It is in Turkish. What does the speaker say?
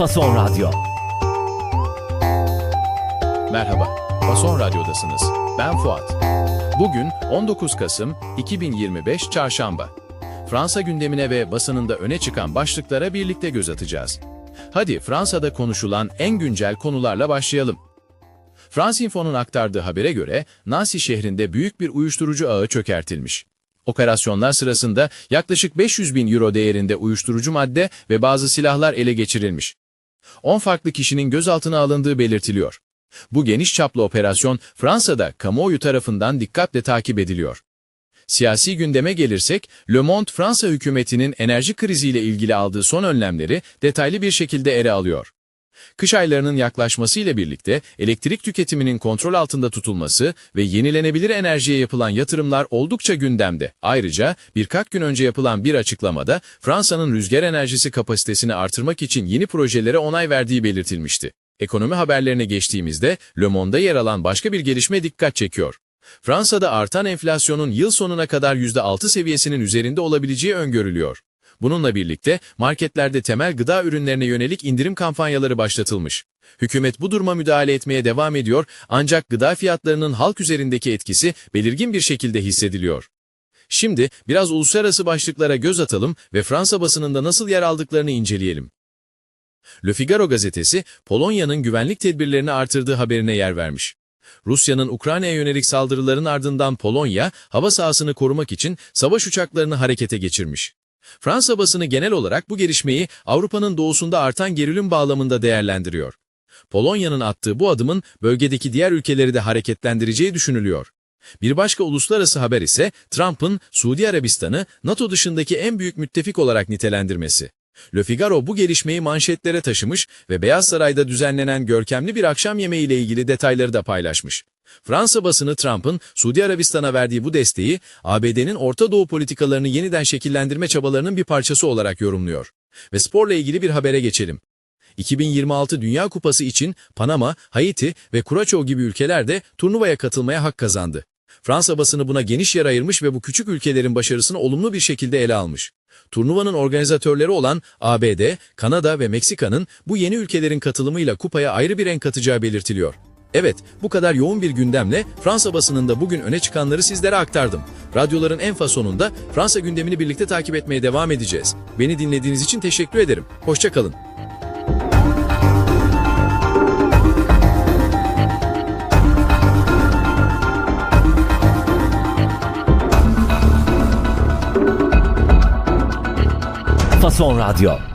Fason Radyo. Merhaba, Fason Radyo'dasınız. Ben Fuat. Bugün 19 Kasım 2025 Çarşamba. Fransa gündemine ve basınında öne çıkan başlıklara birlikte göz atacağız. Hadi Fransa'da konuşulan en güncel konularla başlayalım. France Info'nun aktardığı habere göre Nancy şehrinde büyük bir uyuşturucu ağı çökertilmiş. Operasyonlar sırasında yaklaşık 500 bin euro değerinde uyuşturucu madde ve bazı silahlar ele geçirilmiş. 10 farklı kişinin gözaltına alındığı belirtiliyor. Bu geniş çaplı operasyon Fransa'da kamuoyu tarafından dikkatle takip ediliyor. Siyasi gündeme gelirsek, Le Monde Fransa hükümetinin enerji kriziyle ilgili aldığı son önlemleri detaylı bir şekilde ele alıyor. Kış aylarının yaklaşmasıyla birlikte elektrik tüketiminin kontrol altında tutulması ve yenilenebilir enerjiye yapılan yatırımlar oldukça gündemde. Ayrıca birkaç gün önce yapılan bir açıklamada Fransa'nın rüzgar enerjisi kapasitesini artırmak için yeni projelere onay verdiği belirtilmişti. Ekonomi haberlerine geçtiğimizde Le Monde'da yer alan başka bir gelişme dikkat çekiyor. Fransa'da artan enflasyonun yıl sonuna kadar %6 seviyesinin üzerinde olabileceği öngörülüyor. Bununla birlikte marketlerde temel gıda ürünlerine yönelik indirim kampanyaları başlatılmış. Hükümet bu duruma müdahale etmeye devam ediyor ancak gıda fiyatlarının halk üzerindeki etkisi belirgin bir şekilde hissediliyor. Şimdi biraz uluslararası başlıklara göz atalım ve Fransa basınında nasıl yer aldıklarını inceleyelim. Le Figaro gazetesi Polonya'nın güvenlik tedbirlerini artırdığı haberine yer vermiş. Rusya'nın Ukrayna'ya yönelik saldırıların ardından Polonya, hava sahasını korumak için savaş uçaklarını harekete geçirmiş. Fransa basını genel olarak bu gelişmeyi Avrupa'nın doğusunda artan gerilim bağlamında değerlendiriyor. Polonya'nın attığı bu adımın bölgedeki diğer ülkeleri de hareketlendireceği düşünülüyor. Bir başka uluslararası haber ise Trump'ın Suudi Arabistan'ı NATO dışındaki en büyük müttefik olarak nitelendirmesi. Le Figaro bu gelişmeyi manşetlere taşımış ve Beyaz Saray'da düzenlenen görkemli bir akşam yemeği ile ilgili detayları da paylaşmış. Fransa basını Trump'ın Suudi Arabistan'a verdiği bu desteği ABD'nin Orta Doğu politikalarını yeniden şekillendirme çabalarının bir parçası olarak yorumluyor. Ve sporla ilgili bir habere geçelim. 2026 Dünya Kupası için Panama, Haiti ve Kuraçov gibi ülkeler de turnuvaya katılmaya hak kazandı. Fransa basını buna geniş yer ayırmış ve bu küçük ülkelerin başarısını olumlu bir şekilde ele almış. Turnuvanın organizatörleri olan ABD, Kanada ve Meksika'nın bu yeni ülkelerin katılımıyla kupaya ayrı bir renk katacağı belirtiliyor. Evet, bu kadar yoğun bir gündemle Fransa basınında bugün öne çıkanları sizlere aktardım. Radyoların en fasonunda Fransa gündemini birlikte takip etmeye devam edeceğiz. Beni dinlediğiniz için teşekkür ederim. Hoşçakalın. Fason Radyo.